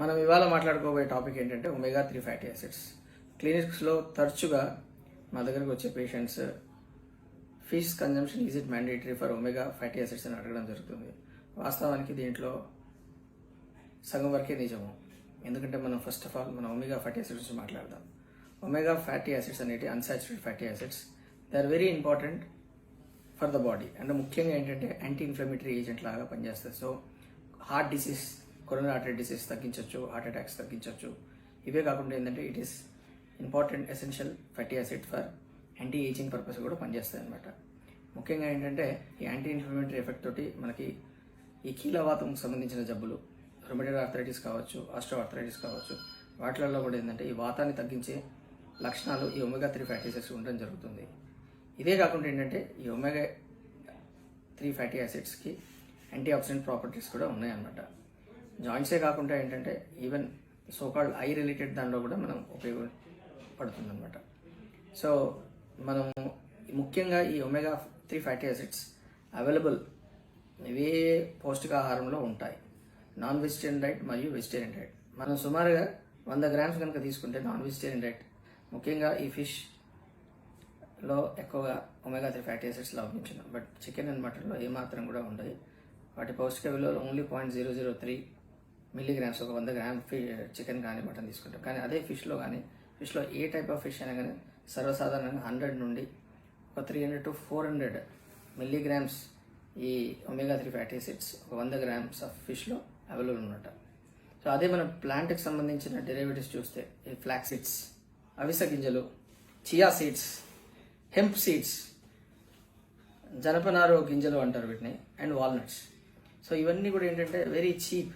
మనం ఇవాళ మాట్లాడుకోబోయే టాపిక్ ఏంటంటే ఒమేగా త్రీ ఫ్యాటీ యాసిడ్స్ క్లినిక్స్లో తరచుగా మా దగ్గరకు వచ్చే patients fish consumption is it mandatory for omega fatty acids అని అడగడం జరుగుతుంది. వాస్తవానికి దీంట్లో సగం వరకే నిజము. ఎందుకంటే మనం ఫస్ట్ ఆఫ్ ఆల్ మనం ఒమేగా ఫ్యాటీ యాసిడ్స్ గురించి మాట్లాడదాం. ఒమేగా ఫ్యాటీ యాసిడ్స్ అనేవి unsaturated fatty acids they are very important for the body అంటే ముఖ్యంగా ఏంటంటే యాంటీ ఇన్ఫ్లమేటరీ ఏజెంట్ లాగా పనిచేస్తుంది so heart disease corona heart disease తగ్గించవచ్చు హార్ట్ అటాక్స్ తగ్గించవచ్చు ఇవే కాకుండా ఏంటంటే it is important essential fatty acid for anti ageing purpose కూడా పనిచేస్తాయి అనమాట ముఖ్యంగా ఏంటంటే ఈ యాంటీ ఇన్ఫ్లమేటరీ ఎఫెక్ట్ తోటి మనకి ఈ కీలవాతం సంబంధించిన జబ్బులు రొమటైడ్ ఆర్థరైటిస్ కావచ్చు ఆస్ట్రో ఆర్థరైటిస్ కావచ్చు వాటిలలో కూడా ఏంటంటే ఈ వాతాన్ని తగ్గించే లక్షణాలు ఈ ఒమేగా త్రీ ఫ్యాటీ యాసిడ్స్ ఉండడం జరుగుతుంది. ఇదే కాకుండా ఏంటంటే ఈ ఒమేగా త్రీ ఫ్యాటీ యాసిడ్స్కి యాంటీ ఆక్సిడెంట్ ప్రాపర్టీస్ కూడా ఉన్నాయన్నమాట. జాయింట్సే కాకుండా ఏంటంటే ఈవెన్ సోకాల్డ్ ఐ రిలేటెడ్ దానిలో కూడా మనం ఉపయోగపడుతుంది అనమాట సో మనం ముఖ్యంగా ఈ omega three fatty acids available ఇవే పౌష్టికాహారంలో ఉంటాయి. నాన్ వెజిటేరియన్ డైట్ మరియు వెజిటేరియన్ డైట్. మనం సుమారుగా వంద గ్రామ్స్ కనుక తీసుకుంటే నాన్ వెజిటేరియన్ డైట్ ముఖ్యంగా ఈ ఫిష్లో ఎక్కువగా ఒమేగా త్రీ ఫ్యాటీ యాసిడ్స్ లభించిన. బట్ చికెన్ అండ్ మటన్లో ఏమాత్రం కూడా ఉండదు. వాటి పౌష్టిక విలువలు only point zero zero three milligrams ఒక వంద గ్రామ్ ఫి చికెన్ కానీ మటన్ తీసుకుంటాం. కానీ అదే ఫిష్లో కానీ ఫిష్లో ఏ టైప్ ఆఫ్ ఫిష్ అయినా కానీ సర్వసాధారణంగా హండ్రెడ్ నుండి ఒక three hundred to four hundred milligrams ఈ ఒమేగా త్రీ ఫ్యాటీ యాసిడ్స్ ఒక వంద గ్రామ్స్ ఆఫ్ ఫిష్లో అవైలబుల్ ఉన్నట సో అదే మనం ప్లాంట్కి సంబంధించిన డెరివేటివ్స్ చూస్తే ఈ ఫ్లాక్ సీడ్స్ అవిసె గింజలు చియా సీడ్స్ హెంప్ సీడ్స్ జనపనారు గింజలు అంటారు వీటిని అండ్ వాల్నట్స్ సో ఇవన్నీ కూడా ఏంటంటే వెరీ చీప్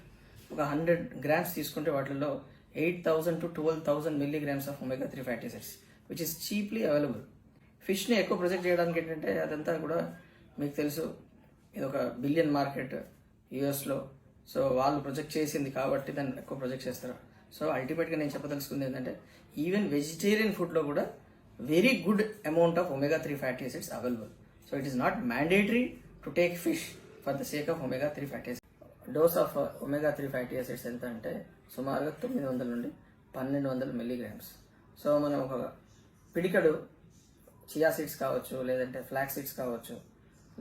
ఒక హండ్రెడ్ గ్రామ్స్ తీసుకుంటే వాటిల్లో eight thousand to twelve thousand milligrams of omega three fatty acids which is cheaply available ఫిష్ని ఎక్కువ ప్రొజెక్ట్ చేయడానికి ఏంటంటే అదంతా కూడా మీకు తెలుసు ఇది ఒక బిలియన్ మార్కెట్ యూఎస్లో సో వాళ్ళు ప్రొజెక్ట్ చేసింది కాబట్టి దాన్ని ఎక్కువ ప్రొజెక్ట్ చేస్తారు. సో అల్టిమేట్గా నేను చెప్పదలుచుకుంది ఏంటంటే ఈవెన్ వెజిటేరియన్ ఫుడ్లో కూడా very good amount of omega three fatty acids available so it is not mandatory to take fish for the sake of omega three fatty dose of omega three fatty acids ఎంత అంటే సుమారుగా తొమ్మిది వందల నుండి పన్నెండు వందల మిల్లీగ్రామ్స్. సో మనం ఒక పిడికడు చియా సీడ్స్ కావచ్చు లేదంటే ఫ్లాక్ సీడ్స్ కావచ్చు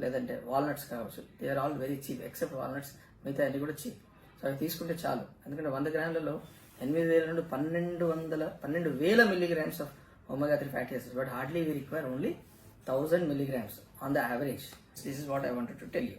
లేదంటే వాల్నట్స్ కావచ్చు they are all very cheap except walnuts మిగతా అన్ని కూడా చీప్ సో అవి తీసుకుంటే చాలు. ఎందుకంటే వంద గ్రాములలో ఎనిమిది వేల నుండి పన్నెండు వందల పన్నెండు వేల milligrams of omega three fatty acids but hardly we require only thousand milligrams on the average this is what I wanted to tell you